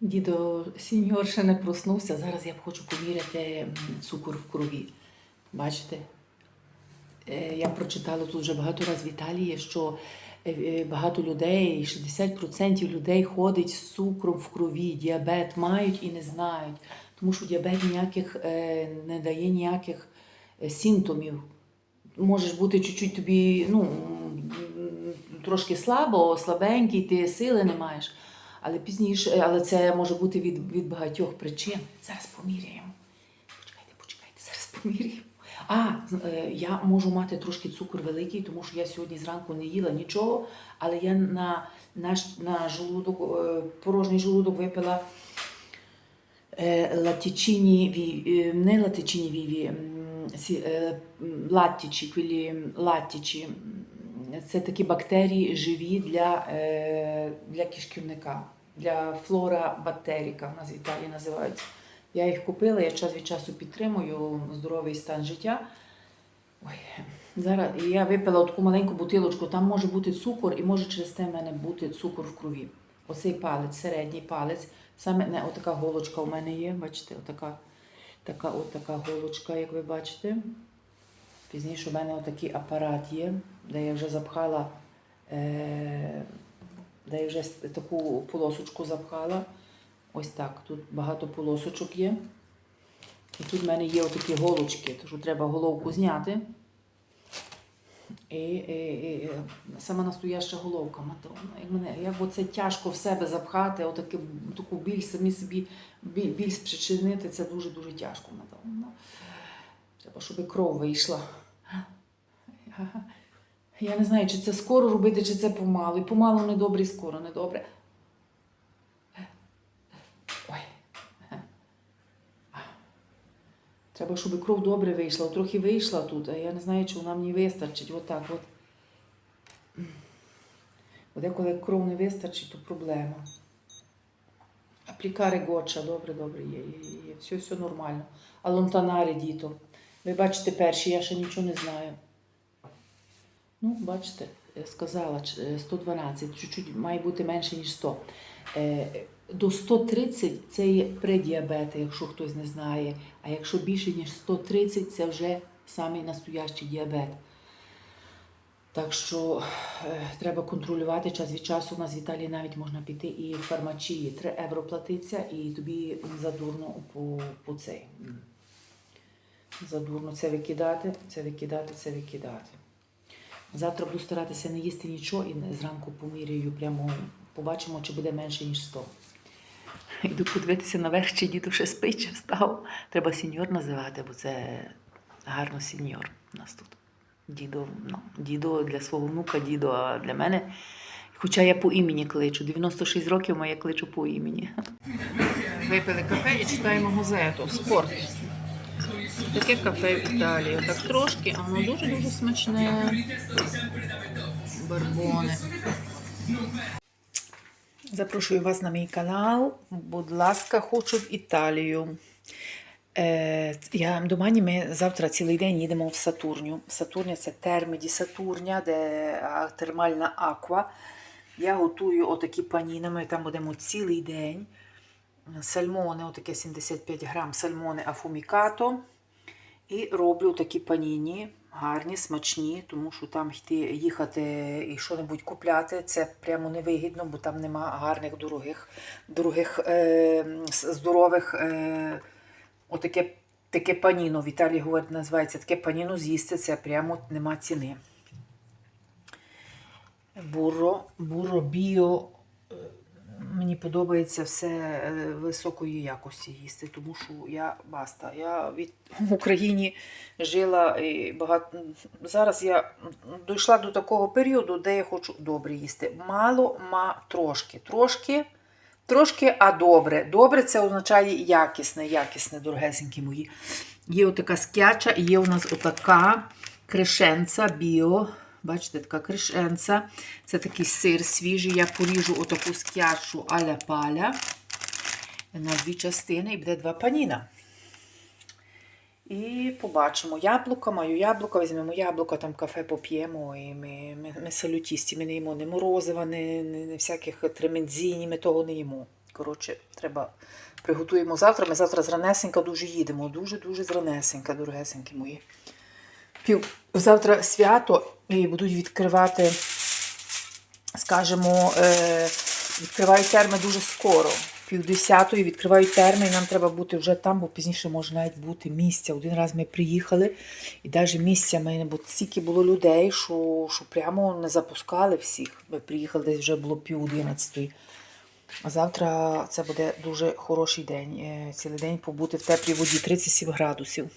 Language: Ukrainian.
Дідо сіньор ще не проснувся. Зараз я б хочу поміряти цукор в крові. Бачите? Е, Я прочитала тут вже багато разів в Італії, що е, е, багато людей, 60% людей ходить з цукром в крові, діабет мають і не знають. Тому що діабет ніяких не дає ніяких симптомів. Можеш бути чуть-чуть тобі, ну, трошки слабо, слабенький, ти сили не маєш. Але пізніше, але це може бути від, від багатьох причин. Зараз поміряємо. Почекайте, почекайте, зараз поміряємо. А, е, я можу мати трошки цукор великий, тому що я сьогодні зранку не їла нічого, але я на, на, на желудок, е, порожній желудок випила е, латічині ві, е, не латічині віві, е, латтічі, квілі латтічі. Це такі бактерії живі для, е, для кишківника, для флора бактеріка, в нас в Італії називаються. Я їх купила, я час від часу підтримую здоровий стан життя. Ой, зараз я випила таку маленьку бутилочку, там може бути цукор і може через те в мене бути цукор в крові. Оцей палець, середній палець, саме не отака голочка у мене є, бачите, отака, така, отака голочка, як ви бачите. Пізніше у мене отакий апарат є, де я вже запхала, е, де я вже таку полосочку запхала. Ось так. Тут багато полосочок є. І тут в мене є отакі голочки, тому що треба головку зняти. І, і, і сама настояща головка. Як, мене, як оце тяжко в себе запхати, отаку, таку біль самі собі біль, біль спричинити, це дуже-дуже тяжко матовна. Треба, щоб кров вийшла. Я не знаю, чи це скоро робити, чи це помалу. І помалу не добре, і скоро не добре. Ой. Треба, щоб кров добре вийшла. Трохи вийшла тут, а я не знаю, чи вона мені вистачить. Отак от. От деколи кров не вистачить, то проблема. Аплікари гоча, добре, добре, є, є, є. Все, все нормально. А лонтанари, діто. Ви бачите перші, я ще нічого не знаю. Ну, бачите, е, сказала е, 112, чуть-чуть має бути менше, ніж 100. Е, До 130 це є предіабети, якщо хтось не знає. А якщо більше, ніж 130, це вже самий настоящий діабет. Так що е, треба контролювати час від часу. У нас в Італії навіть можна піти і в фармачії 3 євро платиться, і тобі задурно по, по цей. Задурно це викидати, це викидати, це викидати. Завтра буду старатися не їсти нічого і зранку поміряю прямо, побачимо, чи буде менше, ніж 100. Йду подивитися наверх, чи діду ще спить, чи встав. Треба сіньор називати, бо це гарно сіньор у нас тут. Дідо, ну, дідо для свого внука, дідо, а для мене. Хоча я по імені кличу. 96 років, а я кличу по імені. Випили кафе і читаємо газету. Спорт. Таке кафе в Італії. Отак трошки, а воно дуже-дуже смачне. Барбони. Запрошую вас на мій канал. Будь ласка, хочу в Італію. Е, я до ми завтра цілий день їдемо в Сатурню. Сатурня це терміді Сатурня, де термальна аква. Я готую отакі паніни, ми там будемо цілий день. Сальмони, отаке 75 грам сальмони афумікато. І роблю такі паніні, гарні, смачні, тому що там йти, їхати і що-небудь купляти, це прямо невигідно, бо там нема гарних дорогих, дорогих е, здорових. Е, отаке таке паніно. В Італії говорять, називається таке паніно з'їсти, це прямо нема ціни. Буро, буро біо. Мені подобається все е, високої якості їсти, тому що я баста. Я від в Україні жила і багато. Зараз я дійшла до такого періоду, де я хочу добре їсти. Мало, ма трошки. Трошки, трошки, а добре. Добре це означає якісне, якісне, дорогесенькі мої. Є отака скяча, і є у нас отака кришенця біо. Бачите, така кришенця. Це такий сир свіжий. Я поріжу отаку скячу аля паля на дві частини і буде два паніна. І побачимо яблука, маю яблука, візьмемо яблука, там кафе поп'ємо, і ми, ми, ми салютісті, ми не їмо не морозива, не, не, не всяких тремендзіні, ми того не їмо. Коротше, треба приготуємо завтра. Ми завтра зранесенька дуже їдемо. Дуже-дуже зранесенька, дорогесенькі мої. Пів завтра свято і будуть відкривати, скажімо, е, відкривають терми дуже скоро. Пів десятої відкривають терми, і нам треба бути вже там, бо пізніше може навіть бути місця. Один раз ми приїхали, і навіть місця ми, бо стільки було людей, що, що прямо не запускали всіх. Ми приїхали десь вже було пів одинадцятої. А завтра це буде дуже хороший день. Е, Цілий день побути в теплій воді 37 градусів.